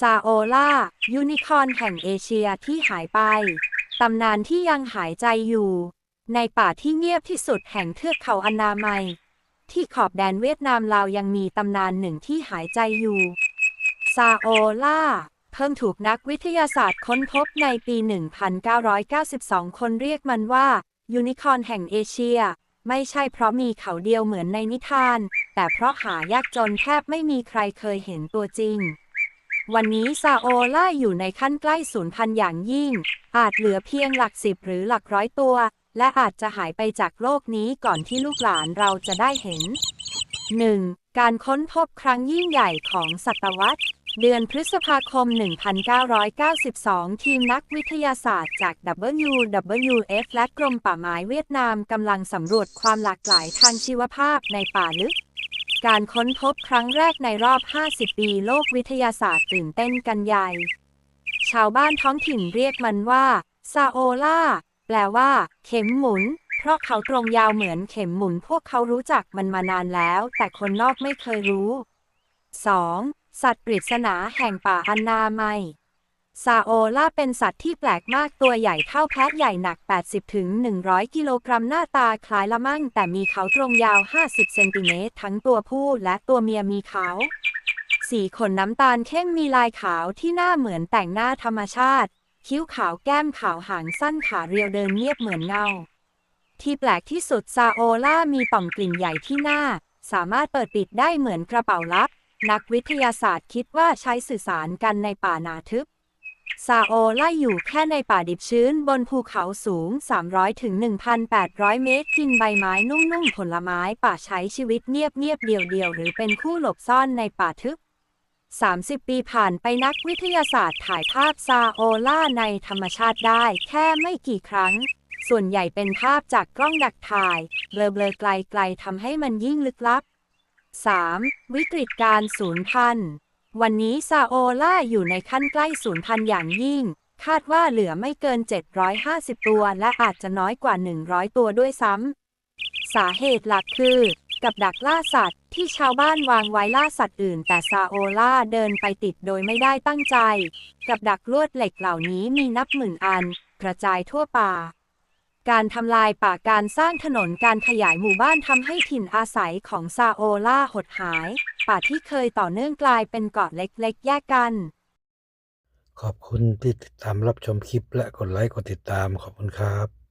ซาโอล่า ยูนิคอร์นแห่งเอเชียที่หายไป ตำนานที่ยังหายใจอยู่ ในป่าที่เงียบที่สุดแห่งเทือกเขาอนามัย ที่ขอบแดนเวียดนามลาวยังมีตำนานหนึ่งที่หายใจอยู่ ซาโอล่า เพิ่งถูกนักวิทยาศาสตร์ค้นพบในปี 1992 คนเรียกมันว่า ยูนิคอร์นแห่งเอเชีย ไม่ใช่เพราะมีเขาเดียวเหมือนในนิทาน แต่เพราะหายากจนแทบไม่มีใครเคยเห็นตัวจริง วันนี้ซาโอล่าอยู่ในขั้นใกล้สูญพันธุ์อย่างยิ่ง อาจเหลือเพียงหลักสิบหรือหลักร้อยตัว และอาจจะหายไปจากโลกนี้ก่อนที่ลูกหลานเราจะได้เห็น 1. การค้นพบครั้งยิ่งใหญ่ของศตวรรษ เดือนพฤษภาคม 1992 ทีมนักวิทยาศาสตร์จาก WWF และกรมป่าไม้เวียดนามกำลังสำรวจความหลากหลายทางชีวภาพในป่าลึก การค้นพบครั้งแรกในรอบ 50 ปีโลกวิทยาศาสตร์ตื่นเต้นกันใหญ่ ชาวบ้านท้องถิ่นเรียกมันว่าซาโอล่า แปลว่า เข็มหมุน เพราะเขาตรงยาวเหมือนเข็มหมุน พวกเขารู้จักมันมานานแล้ว แต่คนนอกไม่เคยรู้ 2. สัตว์ปริศนาแห่งป่าอันนาไม ซาโอล่าเป็นสัตว์ที่แปลกมากตัวใหญ่เท่าแพะใหญ่หนัก 80-100 กิโลกรัมหน้าตาคล้ายละมั่ง แต่มีเขาตรงยาว 50 เซนติเมตรทั้งตัวผู้และตัวเมียมีเขาสีขนน้ำตาลเข้มมีลายขาวที่หน้าเหมือนแต่งหน้าธรรมชาติ คิ้วขาวแก้มขาวหางสั้นขาเรียวเดินเงียบเหมือนเงา ที่แปลกที่สุดซาโอล่ามีป่องกลิ่นใหญ่ที่หน้า สามารถเปิดปิดได้เหมือนกระเป๋าลับ นักวิทยาศาสตร์คิดว่าใช้สื่อสารกันในป่านาทึบ ซาโอล่าอยู่แค่ในป่าดิบชื้นบนภูเขาสูง 300ถึง1,800 เมตร กินใบไม้นุ่มๆ ผลไม้ป่าใช้ชีวิตเงียบๆเดี่ยวๆหรือเป็นคู่หลบซ่อนในป่าทึบ 30 ปีผ่านไปนักวิทยาศาสตร์ถ่ายภาพซาโอล่าในธรรมชาติได้แค่ไม่กี่ครั้ง ส่วนใหญ่เป็นภาพจากกล้องดักถ่าย เบลอๆไกลๆทำให้มันยิ่งลึกลับ 3. วิกฤตการสูญพันธุ์ วันนี้ซาโอล่าอยู่ในขั้นใกล้สูญพันธุ์อย่างยิ่ง คาดว่าเหลือไม่เกิน 750 ตัว และอาจจะน้อยกว่า 100 ตัวด้วยซ้ำ สาเหตุหลักคือ กับดักล่าสัตว์ที่ชาวบ้านวางไว้ล่าสัตว์อื่น แต่ซาโอล่าเดินไปติดโดยไม่ได้ตั้งใจ กับดักลวดเหล็กเหล่านี้มีนับหมื่นอัน กระจายทั่วป่า การทำลายป่าการสร้างถนนการขยายหมู่บ้านทำให้ถิ่นอาศัยของซาโอล่าหดหาย ป่าที่เคยต่อเนื่องกลายเป็นเกาะเล็กๆ แยกกัน ขอบคุณที่ติดตามรับชมคลิปและกดไลค์กดติดตามขอบคุณครับ